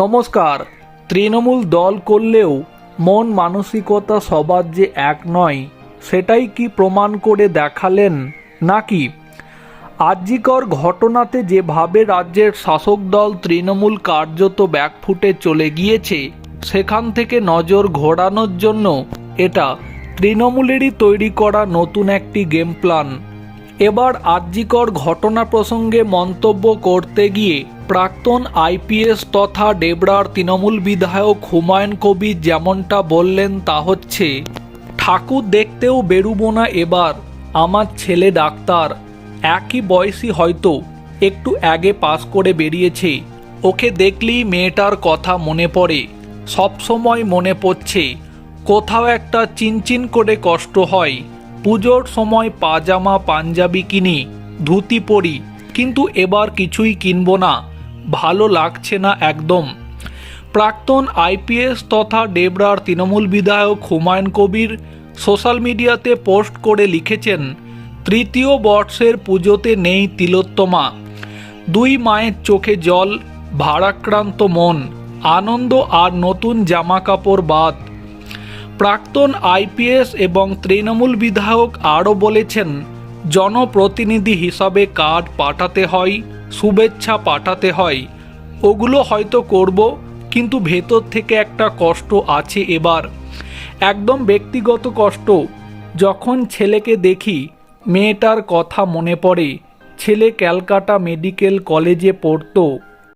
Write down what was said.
নমস্কার। তৃণমূল দল করলেও মন মানসিকতা সবার যে এক নয়, সেটাই কি প্রমাণ করে দেখালেন নাকি? আর্যিকর ঘটনাতে যেভাবে রাজ্যের শাসক দল তৃণমূল কার্যত ব্যাকফুটে চলে গিয়েছে, সেখান থেকে নজর ঘোরানোর জন্য এটা তৃণমূলেরই তৈরি করা নতুন একটি গেম প্ল্যান। এবার আর্যিকর ঘটনা প্রসঙ্গে মন্তব্য করতে গিয়ে প্রাক্তন আইপিএস তথা ডেবরার তৃণমূল বিধায়ক হুমায়ুন কবির যেমনটা বললেন, তা হচ্ছে, ঠাকুর দেখতেও বেরুবো না এবার, আমার ছেলে ডাক্তার, একই বয়সী হয়তো, একটু আগে পাস করে বেরিয়েছে, ওকে দেখলেই মেয়েটার কথা মনে পড়ে, সবসময় মনে পড়ছে, কোথাও একটা চিনচিন করে কষ্ট হয়। পুজোর সময় পাজামা, পাঞ্জাবি কিনি, ধুতি পরি, কিন্তু এবার কিছুই কিনব না, ভালো লাগছে না একদম। প্রাক্তন আইপিএস তথা ডেবরার তৃণমূল বিধায়ক হুমায়ুন কবির সোশ্যাল মিডিয়াতে পোস্ট করে লিখেছেন, তৃতীয় বর্ষের পুজোতে নেই তিলোত্তমা। দুই মায়ের চোখে জল, ভারাক্রান্ত মন, আনন্দ আর নতুন জামা কাপড় বাদ। প্রাক্তন আইপিএস এবং তৃণমূল বিধায়ক আরও বলেছেন, জনপ্রতিনিধি হিসাবে কার্ড পাঠাতে হয়, শুভেচ্ছা পাঠাতে হয়। ওগুলো হয়তো করব, কিন্তু ভেতর থেকে একটা কষ্ট আছে এবার। একদম ব্যক্তিগত কষ্ট। যখন ছেলেকে দেখি, মেয়েটার কথা মনে পড়ে। ছেলে ক্যালকাটা মেডিকেল কলেজে পড়তো।